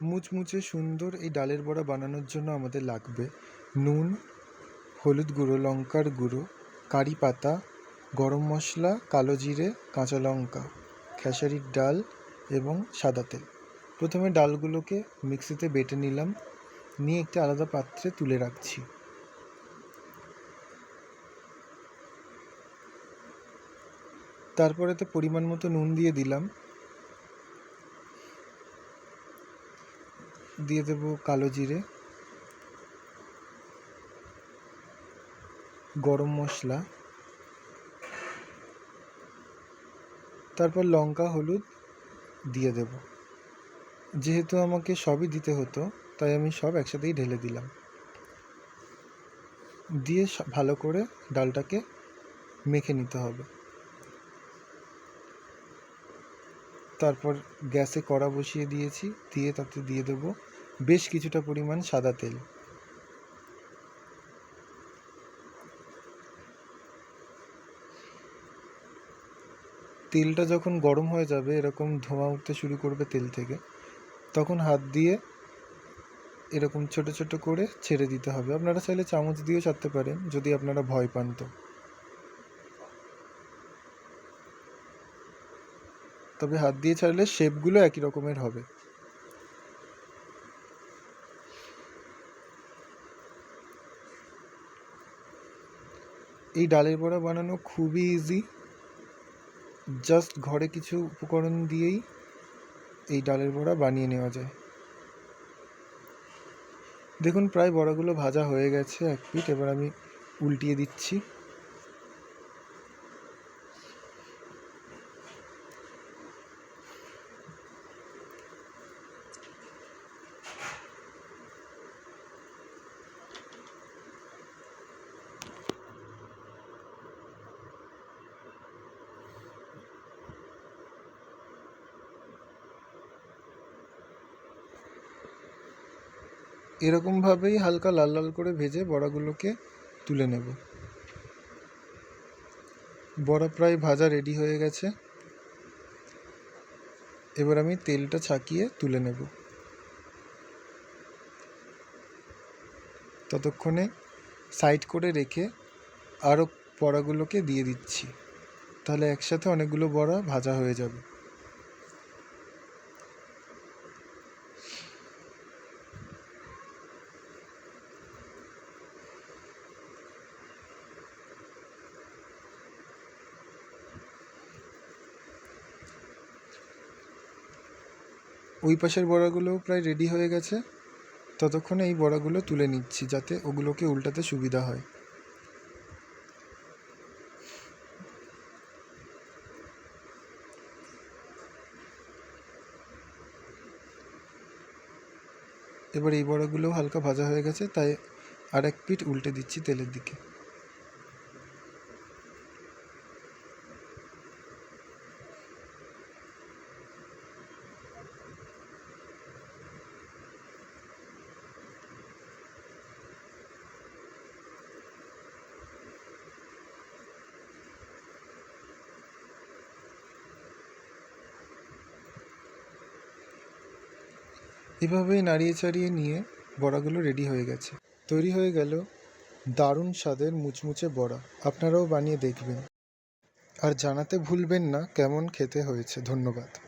মুচমুচে সুন্দর এই ডালের বড়া বানানোর জন্য আমাদের লাগবে নুন, হলুদ গুঁড়ো, লঙ্কার গুঁড়ো, কারি পাতা, গরম মশলা, কালো জিরে, কাঁচা লঙ্কা, খেসারির ডাল এবং সাদা তেল। প্রথমে ডালগুলোকে মিক্সিতে বেটে নিলাম, নিয়ে একটি আলাদা পাত্রে তুলে রাখছি। তারপর এতে পরিমাণ মতো নুন দিয়ে দিলাম। দিয়ে দেবো কালো জিরে, গরম মশলা, তারপর লঙ্কা, হলুদ দিয়ে দেব। যেহেতু আমাকে সবই দিতে হতো, তাই আমি সব একসাথেই ঢেলে দিলাম। দিয়ে ভালো করে ডালটাকে মেখে নিতে হবে। তারপর গ্যাসে কড়া বসিয়ে দিয়েছি, দিয়ে তাতে দিয়ে দেবো বেশ কিছুটা পরিমাণ সাদা তেল। তেলটা যখন গরম হয়ে যাবে, এরকম ধোঁয়া উঠতে শুরু করবে তেল থেকে, তখন হাত দিয়ে এরকম ছোট ছোট করে ছেড়ে দিতে হবে। আপনারা চাইলে চামচ দিয়েও ছাড়তে পারেন, যদি আপনারা ভয় পান তো। তবে হাত দিয়ে ছাড়লে শেপগুলো একই রকমের হবে। এই ডালের বড়া বানানো খুবই ইজি জাস্ট ঘরে কিছু উপকরণ দিয়েই এই ডালের বড়া বানিয়ে নেওয়া যায়। দেখুন, প্রায় বড়াগুলো ভাজা হয়ে গেছে এক পিঠ। এবার আমি উল্টিয়ে দিচ্ছি। এরকমভাবেই হালকা লাল লাল করে ভেজে বড়াগুলোকে তুলে নেব। বড়া প্রায় ভাজা রেডি হয়ে গেছে। এবার আমি তেলটা ছাকিয়ে তুলে নেব। ততক্ষণে সাইড করে রেখে আরও বড়াগুলোকে দিয়ে দিচ্ছি। তাহলে একসাথে অনেকগুলো বড়া ভাজা হয়ে যাবে। ওই পাশের বড়াগুলোও প্রায় রেডি হয়ে গেছে। ততক্ষণে এই বড়াগুলো তুলে নিচ্ছি যাতে ওগুলোকে উল্টাতে সুবিধা হয়। এবার এই বড়াগুলোও হালকা ভাজা হয়ে গেছে, তাই আর এক পিঠ উল্টে দিচ্ছি তেলের দিকে। এভাবেই নাড়িয়ে চাড়িয়ে নিয়ে বড়াগুলো রেডি হয়ে গেছে। তৈরি হয়ে গেল দারুণ স্বাদের মুচমুচে বড়া। আপনারাও বানিয়ে দেখবেন। আর জানাতে ভুলবেন না কেমন খেতে হয়েছে। ধন্যবাদ।